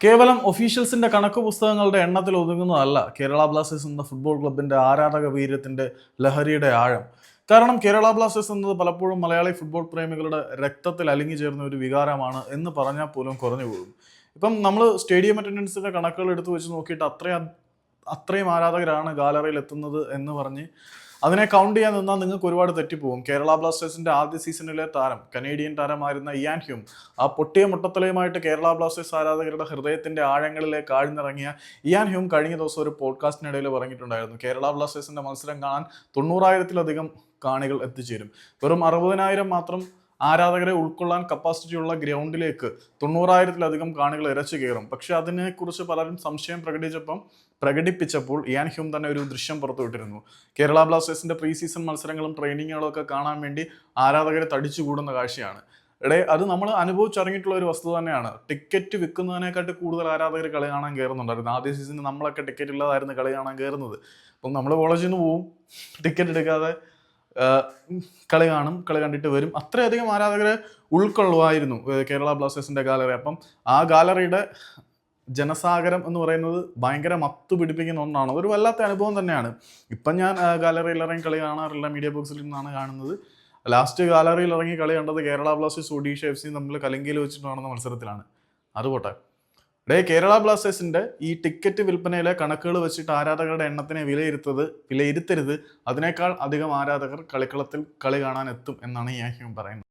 കേവലം ഒഫീഷ്യൽസിന്റെ കണക്ക് പുസ്തകങ്ങളുടെ എണ്ണത്തിൽ ഒതുങ്ങുന്നതല്ല കേരള ബ്ലാസ്റ്റേഴ്സ് എന്ന ഫുട്ബോൾ ക്ലബിന്റെ ആരാധക വീര്യത്തിന്റെ ലഹരിയുടെ ആഴം. കാരണം കേരള ബ്ലാസ്റ്റേഴ്സ് എന്നത് പലപ്പോഴും മലയാളി ഫുട്ബോൾ പ്രേമികളുടെ രക്തത്തിൽ അലിഞ്ഞു ചേർന്ന ഒരു വികാരമാണ് എന്ന് പറഞ്ഞാൽ പോലും കുറഞ്ഞു പോകും. ഇപ്പം നമ്മൾ സ്റ്റേഡിയം അറ്റൻഡൻസിന്റെ കണക്കുകൾ എടുത്തു വെച്ച് നോക്കിയിട്ട് അത്രയും അത്രയും ആരാധകരാണ് ഗാലറിയിൽ എത്തുന്നത് എന്ന് പറഞ്ഞ് അതിനെ കൗണ്ട് ചെയ്യാൻ നിന്നാൽ നിങ്ങൾക്ക് ഒരുപാട് തെറ്റിപ്പോകും കേരള ബ്ലാസ്റ്റേഴ്സിന്റെ ആദ്യ സീസണിലെ താരം കനേഡിയൻ താരമായിരുന്ന ഇയാൻ ഹ്യൂം ആ പൊട്ടിയ മുട്ടത്തലയുമായിട്ട് കേരള ബ്ലാസ്റ്റേഴ്സ് ആരാധകരുടെ ഹൃദയത്തിന്റെ ആഴങ്ങളിലേക്ക് ആഴ്ന്നിറങ്ങിയ ഇയാൻ ഹ്യൂം കഴിഞ്ഞ ദിവസം ഒരു പോഡ്കാസ്റ്റിനിടയിൽ പറഞ്ഞിട്ടുണ്ടായിരുന്നു. കേരള ബ്ലാസ്റ്റേഴ്സിന്റെ മത്സരം കാണാൻ തൊണ്ണൂറായിരത്തിലധികം കാണികൾ എത്തിച്ചേരും. വെറും അറുപതിനായിരം മാത്രം ആരാധകരെ ഉൾക്കൊള്ളാൻ കപ്പാസിറ്റി ഉള്ള ഗ്രൗണ്ടിലേക്ക് തൊണ്ണൂറായിരത്തിലധികം കാണികൾ ഇരച്ചു കയറും. പക്ഷെ അതിനെക്കുറിച്ച് പലരും സംശയം പ്രകടിച്ചപ്പം പ്രകടിപ്പിച്ചപ്പോൾ ഇയാൻ ഹ്യൂം തന്നെ ഒരു ദൃശ്യം പുറത്തുവിട്ടിരുന്നു കേരള ബ്ലാസ്റ്റേഴ്സിന്റെ പ്രീ സീസൺ മത്സരങ്ങളും ട്രെയിനിങ്ങുകളും ഒക്കെ കാണാൻ വേണ്ടി ആരാധകരെ തടിച്ചുകൂടുന്ന കാഴ്ചയാണ്. എടേ അത് നമ്മൾ അനുഭവിച്ചറിഞ്ഞിട്ടുള്ള ഒരു വസ്തു തന്നെയാണ്. ടിക്കറ്റ് വിൽക്കുന്നതിനെക്കാട്ടി കൂടുതൽ ആരാധകർ കളി കാണാൻ കയറുന്നുണ്ടായിരുന്നു. ആദ്യ സീസണിൽ നമ്മളൊക്കെ ടിക്കറ്റ് ഇല്ലാതായിരുന്നു കളി കാണാൻ കയറുന്നത്. അപ്പം നമ്മൾ കോളേജിൽ നിന്ന് പോവും. ടിക്കറ്റ് എടുക്കാതെ കളി കാണും കളി കണ്ടിട്ട് വരും. അത്രയധികം ആരാധകരെ ഉൾക്കൊള്ളുമായിരുന്നു കേരള ബ്ലാസ്റ്റേഴ്സിന്റെ ഗാലറി. അപ്പം ആ ഗാലറിയുടെ ജനസാഗരം എന്ന് പറയുന്നത് ഭയങ്കര മത്തു പിടിപ്പിക്കുന്ന ഒന്നാണ്. അതൊരു വല്ലാത്ത അനുഭവം തന്നെയാണ്. ഇപ്പം ഞാൻ ഗാലറിയിൽ ഇറങ്ങി കളി കാണാറില്ല മീഡിയ ബോക്സിൽ നിന്നാണ് കാണുന്നത്. ലാസ്റ്റ് ഗാലറിയിൽ ഇറങ്ങി കളി കണ്ടത് Kerala Blasters Odisha F C തമ്മിൽ കലങ്കിയിൽ വെച്ചിട്ട് നടന്ന മത്സരത്തിലാണ്. അത് പോട്ടെ ഡേ കേരള ബ്ലാസ്റ്റേഴ്സിന്റെ ഈ ടിക്കറ്റ് വിൽപ്പനയിലെ കണക്കുകൾ വെച്ചിട്ട് ആരാധകരുടെ എണ്ണത്തിനെ വിലയിരുത്തത് വിലയിരുത്തരുത് അതിനേക്കാൾ അധികം ആരാധകർ കളിക്കളത്തിൽ കളി കാണാൻ എത്തും എന്നാണ് ഈ ആഹ്യം പറയുന്നത്.